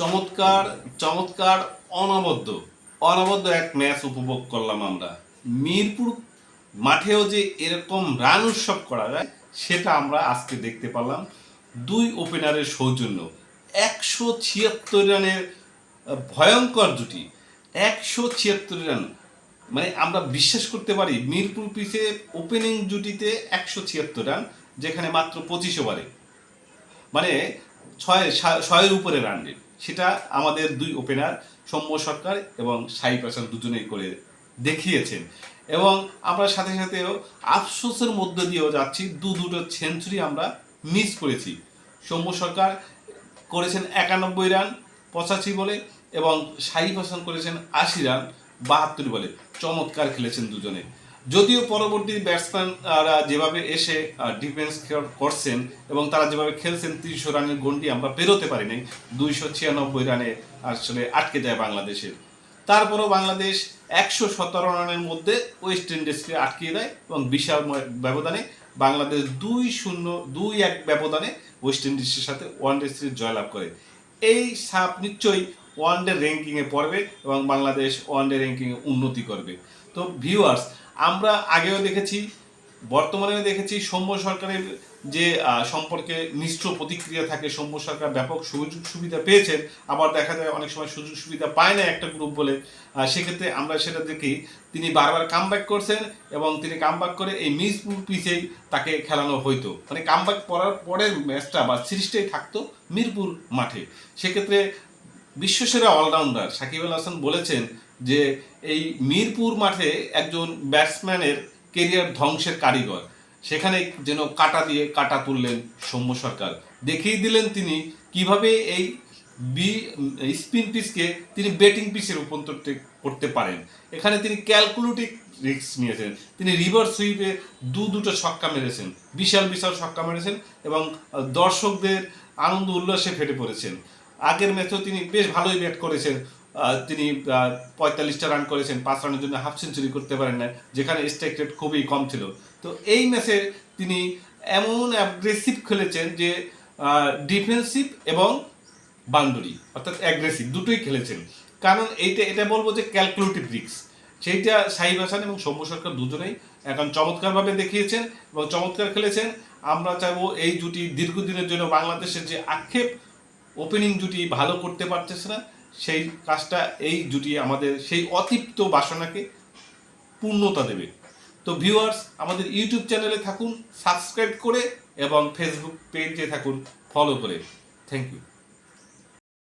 চমৎকার চমৎকার, অনবদ্য। অনবদ্য এক ম্যাচ উপভোগ করলাম আমরা। মিরপুর মাঠেও যে এরকম রান উৎসব করা যায়, সেটা আমরা আজকে দেখতে পারলাম দুই ওপেনারের সৌজন্য। একশো ছিয়াত্তর রানের ভয়ঙ্কর জুটি। একশো ছিয়াত্তর রান। মানে আমরা বিশ্বাস করতে পারি, মিরপুর পিছে ওপেনিং জুটিতে একশো ছিয়াত্তর রান, যেখানে মাত্র পঁচিশ ওভারে মানে ছয়, ছয়ের উপরে রান রেট সেটা আমাদের দুই ওপেনার সৌম্য সরকার এবং সাইফ হাসান দুজনেই করে দেখিয়েছেন। এবং আমরা সাথে সাথেও আফসোসের মধ্য দিয়েও যাচ্ছি, দু দুটো সেঞ্চুরি আমরা মিস করেছি। সৌম্য সরকার করেছেন একানব্বই রান, পঁচাশি বলে, এবং সাইফ হাসান করেছেন আশি রান, বাহাত্তর বলে। চমৎকার খেলেছেন দুজনে। যদিও পরবর্তী ব্যাটসম্যানরা যেভাবে এসে ডিফেন্স করছেন এবং তারা যেভাবে খেলছেন, তিনশো রানের গন্ডি আমরা পেরোতে পারি নাই। দুইশো ছিয়ানব্বই রানে আসলে আটকে যায় বাংলাদেশের। তারপরও বাংলাদেশ একশো সতেরো রানের মধ্যে ওয়েস্ট ইন্ডিজকে আটকিয়ে দেয় এবং বিশাল ব্যবধানে বাংলাদেশ দুই শূন্য, দুই এক ব্যবধানে ওয়েস্ট ইন্ডিজের সাথে ওয়ান ডে সিরিজ জয়লাভ করে। এই সাপ নিশ্চয়ই ওয়ান ডে র্যাঙ্কিংয়ে পড়বে এবং বাংলাদেশ ওয়ান ডে র্যাঙ্কিংয়ে উন্নতি করবে। তো ভিউয়ার্স আমরা আগেও দেখেছি, বর্তমানেও দেখেছি সৌম্য সরকারের যে সম্পর্কে মিশ্র প্রতিক্রিয়া থাকে, সৌম্য সরকার ব্যাপক সুযোগ সুবিধা পেয়েছেন আবার দেখা যায় অনেক সময় সুযোগ সুবিধা পায় না একটা গ্রুপ বলে। সেক্ষেত্রে আমরা সেটা দেখি, তিনি বারবার কামব্যাক করছেন এবং তিনি কামব্যাক করে এই মিস পিচেই তাকে খেলানো হইতো। মানে কামব্যাক করার পরের ম্যাচটা বা সিরিজটাই থাকতো মিরপুর মাঠে। সেক্ষেত্রে বিশ্বসেরা অলরাউন্ডার সাকিব আল হাসান বলেছেন যে এই মিরপুর মাঠে একজন ব্যাটসম্যানের কেরিয়ার ধ্বংসের কারিগর। সেখানে যেন কাটা দিয়ে কাটা তুললেন সৌম্য সরকার। দেখিয়ে দিলেন তিনি কীভাবে এই বি, স্পিন পিচকে তিনি ব্যাটিং পিচে রূপান্তর করতে পারেন। এখানে তিনি ক্যালকুলেটিভ রিস্ক নিয়েছেন। তিনি রিভার সুইপে দু দুটো ছক্কা মেরেছেন। বিশাল বিশাল ছক্কা মেরেছেন এবং দর্শকদের আনন্দ উল্লাসে ফেটে পড়েছেন। আগের ম্যাচেও তিনি বেশ ভালোই ব্যাট করেছেন। তিনি পঁয়তাল্লিশটা রান করেছেন, পাঁচ রানের জন্য হাফ সেঞ্চুরি করতে পারেন না যেখানে স্ট্রাইক রেট খুবই কম ছিল। তো এই ম্যাচে তিনি এমন অ্যাগ্রেসিভ খেলেছেন যে ডিফেন্সিভ এবং বাউন্ডারি, অর্থাৎ অ্যাগ্রেসিভ দুটোই খেলেছেন। কারণ এইটা, এটা বলব যে ক্যালকুলেটিভ রিক্স সেইটা সাহিব হাসান এবং সৌম্য সরকার দুজনেই এখন চমৎকারভাবে দেখিয়েছেন এবং চমৎকার খেলেছেন। আমরা চাইব এই জুটি দীর্ঘদিনের জন্য বাংলাদেশের যে আক্ষেপ ওপেনিং জুটি ভালো করতে পারতেছে না, সেই কাজটা, এই জুটি আমাদের, সেই অতৃপ্ত বাসনাকে পূর্ণতা দেবে। তো ভিউয়ার্স আমাদের ইউটিউব চ্যানেলে থাকুন, সাবস্ক্রাইব করে এবং ফেসবুক পেজে থাকুন ফলো করে। Thank you